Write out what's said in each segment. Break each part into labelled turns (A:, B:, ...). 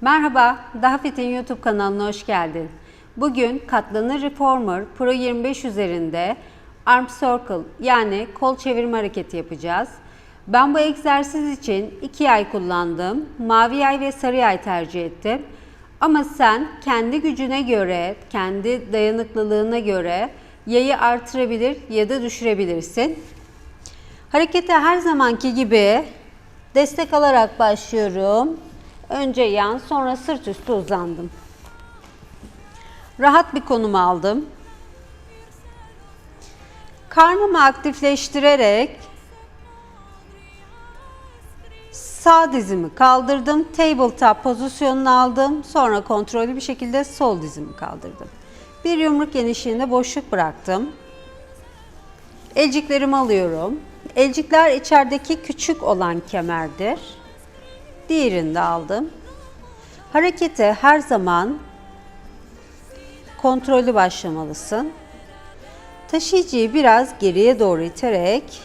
A: Merhaba, Daha Fit'in YouTube kanalına hoş geldin. Bugün katlanır reformer Pro 25 üzerinde arm circle yani kol çevirme hareketi yapacağız. Ben bu egzersiz için iki yay kullandım. Mavi yay ve sarı yay tercih ettim. Ama sen kendi gücüne göre, kendi dayanıklılığına göre yayı artırabilir ya da düşürebilirsin. Harekete her zamanki gibi destek alarak başlıyorum. Önce yan, sonra sırt üstü uzandım. Rahat bir konum aldım. Karnımı aktifleştirerek sağ dizimi kaldırdım. Tabletop pozisyonunu aldım. Sonra kontrollü bir şekilde sol dizimi kaldırdım. Bir yumruk genişliğinde boşluk bıraktım. Elciklerimi alıyorum. Elcikler içerideki küçük olan kemerdir. Diğerini de aldım. Harekete her zaman kontrollü başlamalısın. Taşıyıcıyı biraz geriye doğru iterek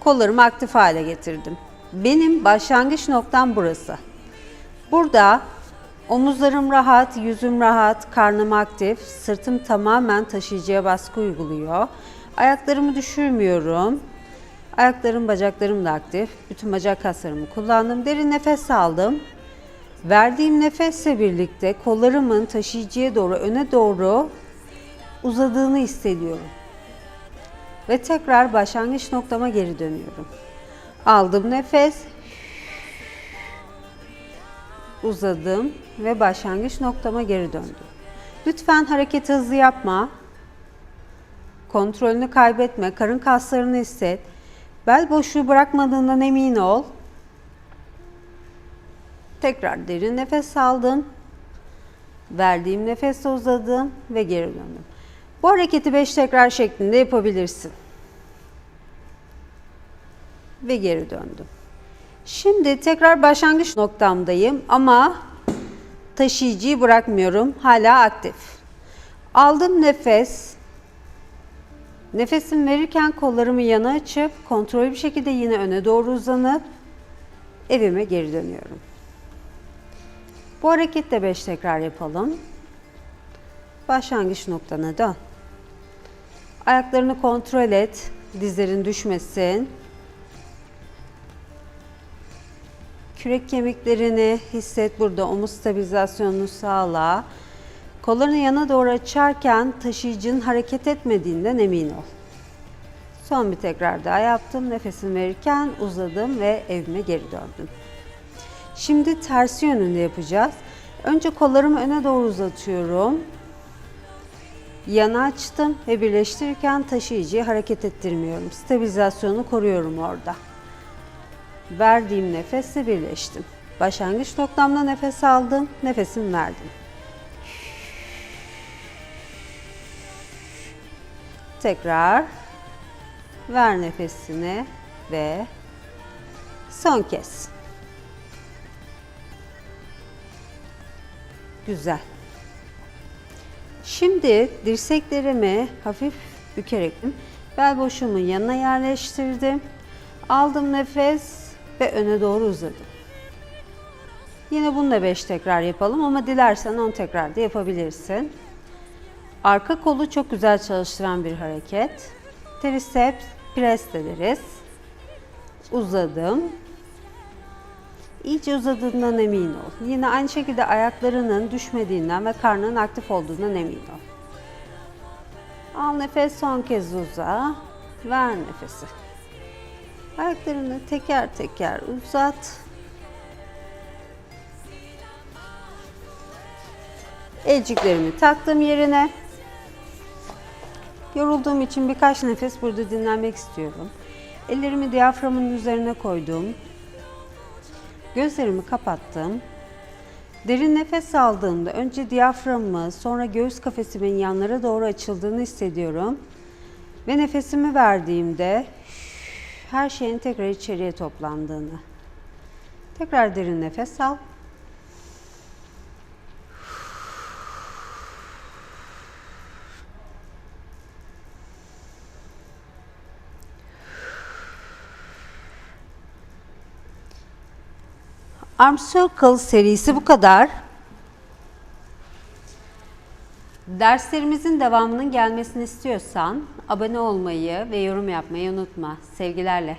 A: kollarımı aktif hale getirdim. Benim başlangıç noktam burası. Burada omuzlarım rahat, yüzüm rahat, karnım aktif, sırtım tamamen taşıyıcıya baskı uyguluyor. Ayaklarımı düşürmüyorum. Ayaklarım, bacaklarım da aktif. Bütün bacak kaslarımı kullandım. Derin nefes aldım. Verdiğim nefesle birlikte kollarımın taşıyıcıya doğru, öne doğru uzadığını hissediyorum. Ve tekrar başlangıç noktama geri dönüyorum. Aldım nefes. Uzadım ve başlangıç noktama geri döndüm. Lütfen hareket hızlı yapma. Kontrolünü kaybetme. Karın kaslarını hisset. Bel boşluğu bırakmadığından emin ol. Tekrar derin nefes aldım. Verdiğim nefesle uzadım ve geri döndüm. Bu hareketi 5 tekrar şeklinde yapabilirsin. Ve geri döndüm. Şimdi tekrar başlangıç noktamdayım ama taşıyıcıyı bırakmıyorum. Hala aktif. Aldım nefes. Nefesim verirken kollarımı yana açıp kontrollü bir şekilde yine öne doğru uzanıp evime geri dönüyorum. Bu hareketi de 5 tekrar yapalım. Başlangıç noktana dön. Ayaklarını kontrol et. Dizlerin düşmesin. Kürek kemiklerini hisset burada. Omuz stabilizasyonunu sağla. Kollarını yana doğru açarken taşıyıcının hareket etmediğinden emin ol. Son bir tekrar daha yaptım. Nefesimi verirken uzadım ve evime geri döndüm. Şimdi tersi yönünde yapacağız. Önce kollarımı öne doğru uzatıyorum. Yana açtım ve birleştirirken taşıyıcıyı hareket ettirmiyorum. Stabilizasyonu koruyorum orada. Verdiğim nefesle birleştim. Başlangıç noktamda nefes aldım, nefesimi verdim. Tekrar ver nefesini ve son kez. Güzel. Şimdi dirseklerimi hafif bükerek bel boşluğumun yanına yerleştirdim. Aldım nefes ve öne doğru uzadım. Yine bunu da 5 tekrar yapalım ama dilersen 10 tekrar da yapabilirsin. Arka kolu çok güzel çalıştıran bir hareket. Triceps pres deriz. Uzadım. İyice uzadığından emin ol. Yine aynı şekilde ayaklarının düşmediğinden ve karnının aktif olduğundan emin ol. Al nefes son kez uza. Ver nefesi. Ayaklarını teker teker uzat. Elciklerimi taktım yerine. Yorulduğum için birkaç nefes burada dinlenmek istiyorum. Ellerimi diyaframın üzerine koydum. Gözlerimi kapattım. Derin nefes aldığımda önce diyaframımı sonra göğüs kafesimin yanlara doğru açıldığını hissediyorum. Ve nefesimi verdiğimde her şeyin tekrar içeriye toplandığını. Tekrar derin nefes al. Arm Circle serisi bu kadar. Derslerimizin devamının gelmesini istiyorsan abone olmayı ve yorum yapmayı unutma. Sevgilerle.